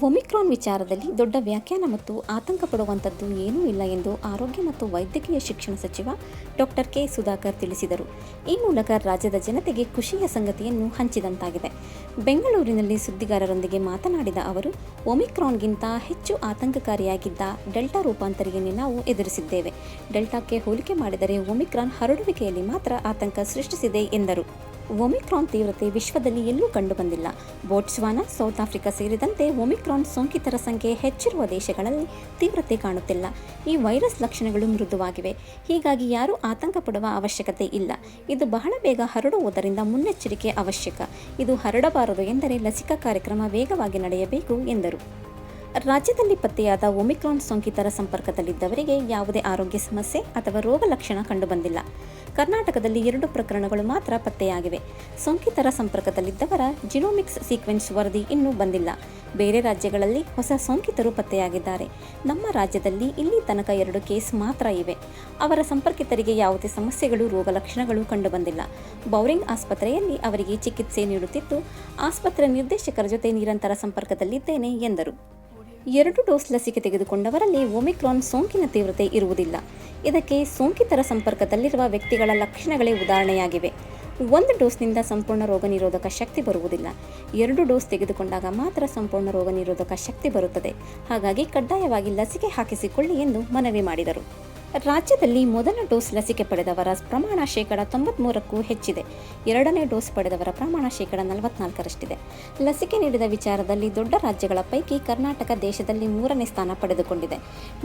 Omicron ವಿಚಾರದಲ್ಲಿ ದೊಡ್ಡ ವ್ಯಾಖ್ಯಾನ ಮತ್ತು ಆತಂಕ ಪಡುವಂಥದ್ದು ಏನೂ ಇಲ್ಲ ಎಂದು ಆರೋಗ್ಯ ಮತ್ತು ವೈದ್ಯಕೀಯ ಶಿಕ್ಷಣ ಸಚಿವ ಡಾಕ್ಟರ್ ಕೆ ಸುಧಾಕರ್ ತಿಳಿಸಿದರು. ಈ ಮೂಲಕ ರಾಜ್ಯದ ಜನತೆಗೆ ಖುಷಿಯ ಸಂಗತಿಯನ್ನು ಹಂಚಿದಂತಾಗಿದೆ. ಬೆಂಗಳೂರಿನಲ್ಲಿ ಸುದ್ದಿಗಾರರೊಂದಿಗೆ ಮಾತನಾಡಿದ ಅವರು, ಒಮಿಕ್ರಾನ್ಗಿಂತ ಹೆಚ್ಚು ಆತಂಕಕಾರಿಯಾಗಿದ್ದ ಡೆಲ್ಟಾ ರೂಪಾಂತರಿಯನ್ನು ನಾವು ಎದುರಿಸಿದ್ದೇವೆ. ಡೆಲ್ಟಾಕ್ಕೆ ಹೋಲಿಕೆ ಮಾಡಿದರೆ ಒಮಿಕ್ರಾನ್ ಹರಡುವಿಕೆಯಲ್ಲಿ ಮಾತ್ರ ಆತಂಕ ಸೃಷ್ಟಿಸಿದೆ ಎಂದರು. ಒಮಿಕ್ರಾನ್ ತೀವ್ರತೆ ವಿಶ್ವದಲ್ಲಿ ಎಲ್ಲೂ ಕಂಡುಬಂದಿಲ್ಲ. ಬೋಟ್ಸ್ವಾನಾ, ಸೌತ್ ಆಫ್ರಿಕಾ ಸೇರಿದಂತೆ ಒಮಿಕ್ರಾನ್ ಸೋಂಕಿತರ ಸಂಖ್ಯೆ ಹೆಚ್ಚಿರುವ ದೇಶಗಳಲ್ಲಿ ತೀವ್ರತೆ ಕಾಣುತ್ತಿಲ್ಲ. ಈ ವೈರಸ್ ಲಕ್ಷಣಗಳು ಮೃದುವಾಗಿವೆ. ಹೀಗಾಗಿ ಯಾರೂ ಆತಂಕ ಪಡುವ ಅವಶ್ಯಕತೆ ಇಲ್ಲ. ಇದು ಬಹಳ ಬೇಗ ಹರಡುವುದರಿಂದ ಮುನ್ನೆಚ್ಚರಿಕೆ ಅವಶ್ಯಕ. ಇದು ಹರಡಬಾರದು ಎಂದರೆ ಲಸಿಕಾ ಕಾರ್ಯಕ್ರಮ ವೇಗವಾಗಿ ನಡೆಯಬೇಕು ಎಂದರು. ರಾಜ್ಯದಲ್ಲಿ ಪತ್ತೆಯಾದ ಒಮಿಕ್ರಾನ್ ಸೋಂಕಿತರ ಸಂಪರ್ಕದಲ್ಲಿದ್ದವರಿಗೆ ಯಾವುದೇ ಆರೋಗ್ಯ ಸಮಸ್ಯೆ ಅಥವಾ ರೋಗ ಲಕ್ಷಣ ಕಂಡುಬಂದಿಲ್ಲ. ಕರ್ನಾಟಕದಲ್ಲಿ ಎರಡು ಪ್ರಕರಣಗಳು ಮಾತ್ರ ಪತ್ತೆಯಾಗಿವೆ. ಸೋಂಕಿತರ ಸಂಪರ್ಕದಲ್ಲಿದ್ದವರ ಜಿನೋಮಿಕ್ಸ್ ಸೀಕ್ವೆನ್ಸ್ ವರದಿ ಇನ್ನೂ ಬಂದಿಲ್ಲ. ಬೇರೆ ರಾಜ್ಯಗಳಲ್ಲಿ ಹೊಸ ಸೋಂಕಿತರು ಪತ್ತೆಯಾಗಿದ್ದಾರೆ. ನಮ್ಮ ರಾಜ್ಯದಲ್ಲಿ ಇಲ್ಲಿ ತನಕ ಎರಡು ಕೇಸ್ ಮಾತ್ರ ಇವೆ. ಅವರ ಸಂಪರ್ಕಿತರಿಗೆ ಯಾವುದೇ ಸಮಸ್ಯೆಗಳು, ರೋಗ ಲಕ್ಷಣಗಳು ಕಂಡುಬಂದಿಲ್ಲ. ಬೌರಿಂಗ್ ಆಸ್ಪತ್ರೆಯಲ್ಲಿ ಅವರಿಗೆ ಚಿಕಿತ್ಸೆ ನೀಡುತ್ತಿದ್ದು, ಆಸ್ಪತ್ರೆ ನಿರ್ದೇಶಕರ ಜೊತೆ ನಿರಂತರ ಸಂಪರ್ಕದಲ್ಲಿದ್ದೇನೆ ಎಂದರು. ಎರಡು ಡೋಸ್ ಲಸಿಕೆ ತೆಗೆದುಕೊಂಡವರಲ್ಲಿ ಒಮಿಕ್ರಾನ್ ಸೋಂಕಿನ ತೀವ್ರತೆ ಇರುವುದಿಲ್ಲ. ಇದಕ್ಕೆ ಸೋಂಕಿತರ ಸಂಪರ್ಕದಲ್ಲಿರುವ ವ್ಯಕ್ತಿಗಳ ಲಕ್ಷಣಗಳೇ ಉದಾಹರಣೆಯಾಗಿವೆ. ಒಂದು ಡೋಸ್ನಿಂದ ಸಂಪೂರ್ಣ ರೋಗ ನಿರೋಧಕ ಶಕ್ತಿ ಬರುವುದಿಲ್ಲ. ಎರಡು ಡೋಸ್ ತೆಗೆದುಕೊಂಡಾಗ ಮಾತ್ರ ಸಂಪೂರ್ಣ ರೋಗ ನಿರೋಧಕ ಶಕ್ತಿ ಬರುತ್ತದೆ. ಹಾಗಾಗಿ ಕಡ್ಡಾಯವಾಗಿ ಲಸಿಕೆ ಹಾಕಿಸಿಕೊಳ್ಳಿ ಎಂದು ಮನವಿ ಮಾಡಿದರು. ರಾಜ್ಯದಲ್ಲಿ ಮೊದಲ ಡೋಸ್ ಲಸಿಕೆ ಪಡೆದವರ ಪ್ರಮಾಣ ಶೇಕಡ ತೊಂಬತ್ಮೂರಕ್ಕೂ ಹೆಚ್ಚಿದೆ. ಎರಡನೇ ಡೋಸ್ ಪಡೆದವರ ಪ್ರಮಾಣ ಶೇಕಡ ನಲವತ್ನಾಲ್ಕರಷ್ಟಿದೆ. ಲಸಿಕೆ ನೀಡಿದ ವಿಚಾರದಲ್ಲಿ ದೊಡ್ಡ ರಾಜ್ಯಗಳ ಪೈಕಿ ಕರ್ನಾಟಕ ದೇಶದಲ್ಲಿ ಮೂರನೇ ಸ್ಥಾನ ಪಡೆದುಕೊಂಡಿದೆ.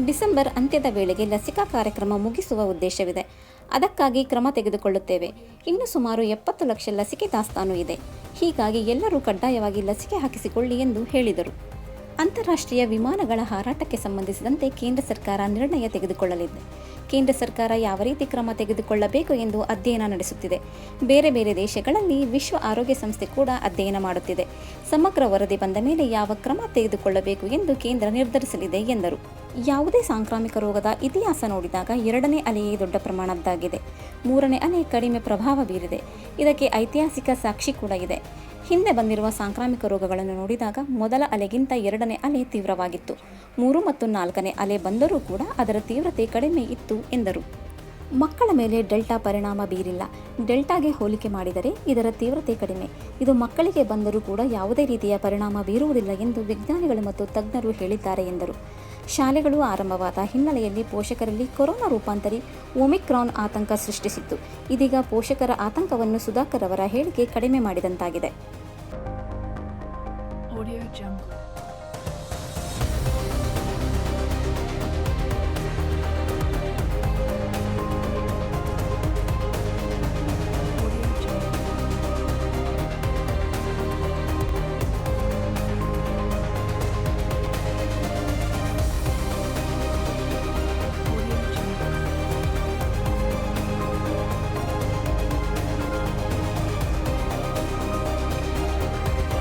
ಡಿಸೆಂಬರ್ ಅಂತ್ಯದ ವೇಳೆಗೆ ಲಸಿಕಾ ಕಾರ್ಯಕ್ರಮ ಮುಗಿಸುವ ಉದ್ದೇಶವಿದೆ. ಅದಕ್ಕಾಗಿ ಕ್ರಮ ತೆಗೆದುಕೊಳ್ಳುತ್ತೇವೆ. ಇನ್ನು ಸುಮಾರು ಎಪ್ಪತ್ತು ಲಕ್ಷ ಲಸಿಕೆ ದಾಸ್ತಾನು ಇದೆ. ಹೀಗಾಗಿ ಎಲ್ಲರೂ ಕಡ್ಡಾಯವಾಗಿ ಲಸಿಕೆ ಹಾಕಿಸಿಕೊಳ್ಳಿ ಎಂದು ಹೇಳಿದರು. ಅಂತಾರಾಷ್ಟ್ರೀಯ ವಿಮಾನಗಳ ಹಾರಾಟಕ್ಕೆ ಸಂಬಂಧಿಸಿದಂತೆ ಕೇಂದ್ರ ಸರ್ಕಾರ ನಿರ್ಣಯ ತೆಗೆದುಕೊಳ್ಳಲಿದೆ. ಕೇಂದ್ರ ಸರ್ಕಾರ ಯಾವ ರೀತಿ ಕ್ರಮ ತೆಗೆದುಕೊಳ್ಳಬೇಕು ಎಂದು ಅಧ್ಯಯನ ನಡೆಸುತ್ತಿದೆ. ಬೇರೆ ಬೇರೆ ದೇಶಗಳಲ್ಲಿ ವಿಶ್ವ ಆರೋಗ್ಯ ಸಂಸ್ಥೆ ಕೂಡ ಅಧ್ಯಯನ ಮಾಡುತ್ತಿದೆ. ಸಮಗ್ರ ವರದಿ ಬಂದ ಮೇಲೆ ಯಾವ ಕ್ರಮ ತೆಗೆದುಕೊಳ್ಳಬೇಕು ಎಂದು ಕೇಂದ್ರ ನಿರ್ಧರಿಸಲಿದೆ ಎಂದರು. ಯಾವುದೇ ಸಾಂಕ್ರಾಮಿಕ ರೋಗದ ಇತಿಹಾಸ ನೋಡಿದಾಗ ಎರಡನೇ ಅಲೆಯೇ ದೊಡ್ಡ ಪ್ರಮಾಣದ್ದಾಗಿದೆ. ಮೂರನೇ ಅಲೆ ಕಡಿಮೆ ಪ್ರಭಾವ ಬೀರಿದೆ. ಇದಕ್ಕೆ ಐತಿಹಾಸಿಕ ಸಾಕ್ಷಿ ಕೂಡ ಇದೆ. ಹಿಂದೆ ಬಂದಿರುವ ಸಾಂಕ್ರಾಮಿಕ ರೋಗಗಳನ್ನು ನೋಡಿದಾಗ ಮೊದಲ ಅಲೆಗಿಂತ ಎರಡನೇ ಅಲೆ ತೀವ್ರವಾಗಿತ್ತು. ಮೂರು ಮತ್ತು ನಾಲ್ಕನೇ ಅಲೆ ಬಂದರೂ ಕೂಡ ಅದರ ತೀವ್ರತೆ ಕಡಿಮೆ ಇತ್ತು ಎಂದರು. ಮಕ್ಕಳ ಮೇಲೆ ಡೆಲ್ಟಾ ಪರಿಣಾಮ ಬೀರಿಲ್ಲ. ಡೆಲ್ಟಾಗೆ ಹೋಲಿಕೆ ಮಾಡಿದರೆ ಇದರ ತೀವ್ರತೆ ಕಡಿಮೆ. ಇದು ಮಕ್ಕಳಿಗೆ ಬಂದರೂ ಕೂಡ ಯಾವುದೇ ರೀತಿಯ ಪರಿಣಾಮ ಬೀರುವುದಿಲ್ಲ ಎಂದು ವಿಜ್ಞಾನಿಗಳು ಮತ್ತು ತಜ್ಞರು ಹೇಳಿದ್ದಾರೆ ಎಂದರು. ಶಾಲೆಗಳು ಆರಂಭವಾದ ಹಿನ್ನೆಲೆಯಲ್ಲಿ ಪೋಷಕರಲ್ಲಿ ಕೊರೋನಾ ರೂಪಾಂತರಿ ಒಮಿಕ್ರಾನ್ ಆತಂಕ ಸೃಷ್ಟಿಸಿತ್ತು ಇದೀಗ ಪೋಷಕರ ಆತಂಕವನ್ನು ಸುಧಾಕರ್ ಅವರ ಹೇಳಿಕೆ ಕಡಿಮೆ ಮಾಡಿದಂತಾಗಿದೆ.